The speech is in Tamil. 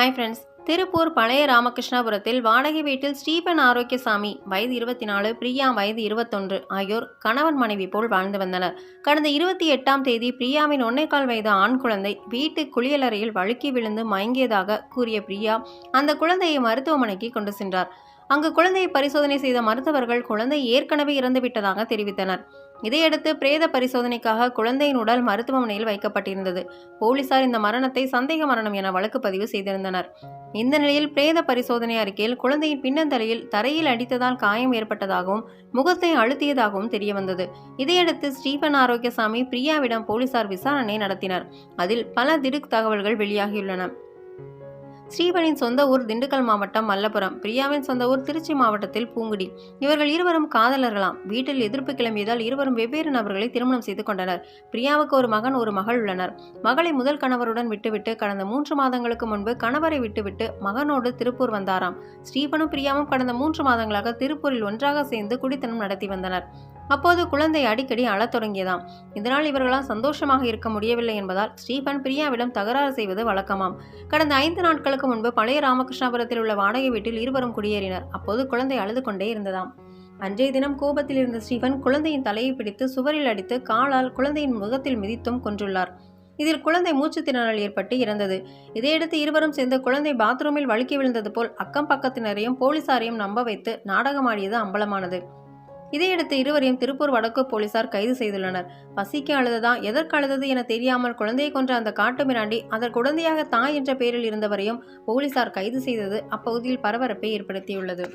ஹாய் ஃப்ரெண்ட்ஸ் திருப்பூர் பழைய ராமகிருஷ்ணாபுரத்தில் வாடகை வீட்டில் ஸ்டீபன் ஆரோக்கியசாமி வயது இருபத்தி நாலு பிரியா வயது இருபத்தொன்று ஆகியோர் கணவன் மனைவி போல் வாழ்ந்து வந்தனர். கடந்த இருபத்தி எட்டாம் தேதி பிரியாவின் ஒன்னேகால் வயது ஆண் குழந்தை வீட்டு குளியலறையில் வழுக்கி விழுந்து மயங்கியதாக கூறிய பிரியா அந்த குழந்தையை மருத்துவமனைக்கு கொண்டு சென்றார். அங்கு குழந்தையை பரிசோதனை செய்த மருத்துவர்கள் குழந்தை ஏற்கனவே இறந்துவிட்டதாக தெரிவித்தனர். இதையடுத்து பிரேத பரிசோதனைக்காக குழந்தையின் உடல் மருத்துவமனையில் வைக்கப்பட்டிருந்தது. போலீசார் இந்த மரணத்தை சந்தேக மரணம் என வழக்கு பதிவு செய்திருந்தனர். இந்த நிலையில் பிரேத பரிசோதனை அறிக்கையில் குழந்தையின் பின்னந்தலையில் தரையில் அடித்ததால் காயம் ஏற்பட்டதாகவும் முகத்தை அழுத்தியதாகவும் தெரியவந்தது. இதையடுத்து ஸ்டீபன் ஆரோக்கியசாமி பிரியாவிடம் போலீசார் விசாரணை நடத்தினர். அதில் பல திடுக் தகவல்கள் வெளியாகியுள்ளன. ஸ்ரீவனின் சொந்த ஊர் திண்டுக்கல் மாவட்டம் மல்லபுரம். பிரியாவின் சொந்த ஊர் திருச்சி மாவட்டத்தில் பூங்குடி. இவர்கள் இருவரும் காதலர்களாம். வீட்டில் எதிர்ப்பு கிளம்பியதால் இருவரும் வெவ்வேறு நபர்களை திருமணம் செய்து கொண்டனர். பிரியாவுக்கு ஒரு மகன் ஒரு மகள் உள்ளனர். மகளை முதல் கணவருடன் விட்டுவிட்டு கடந்த மூன்று மாதங்களுக்கு முன்பு கணவரை விட்டுவிட்டு மகனோடு திருப்பூர் வந்தாராம். ஸ்ரீவனும் பிரியாவும் கடந்த மூன்று மாதங்களாக திருப்பூரில் ஒன்றாக சேர்ந்து குடித்தனம் நடத்தி வந்தனர். அப்போது குழந்தை அடிக்கடி அழத் தொடங்கியதாம். இதனால் இவர்களால் சந்தோஷமாக இருக்க முடியவில்லை என்பதால் ஸ்டீபன் பிரியாவிடம் தகராறு செய்வது வழக்கமாம். கடந்த ஐந்து நாட்களுக்கு முன்பு பழைய ராமகிருஷ்ணாபுரத்தில் உள்ள வாடகை வீட்டில் இருவரும் குடியேறினர். அப்போது குழந்தை அழுது கொண்டே இருந்ததாம். அன்றைய தினம் கோபத்தில் இருந்த ஸ்டீபன் குழந்தையின் தலையை பிடித்து சுவரில் அடித்து காலால் குழந்தையின் முகத்தில் மிதித்தும் கொன்றுள்ளார். இதில் குழந்தை மூச்சு திணறல் ஏற்பட்டு இறந்தது. இதையடுத்து இருவரும் சேர்ந்து குழந்தை பாத்ரூமில் வழுக்கி விழுந்தது போல் அக்கம் பக்கத்தினரையும் போலீசாரையும் நம்ப வைத்து நாடகமாடியது அம்பலமானது. இதையடுத்து இருவரையும் திருப்பூர் வடக்கு போலீசார் கைது செய்துள்ளனர். பசிக்கு அழுததான் எதற்கு அழுதது என தெரியாமல் குழந்தையை கொன்ற அந்த காட்டு மிராண்டி அதற்கு குழந்தையாக தாய் என்ற பெயரில் இருந்தவரையும் போலீசார் கைது செய்தது அப்பகுதியில் பரபரப்பை ஏற்படுத்தியுள்ளது.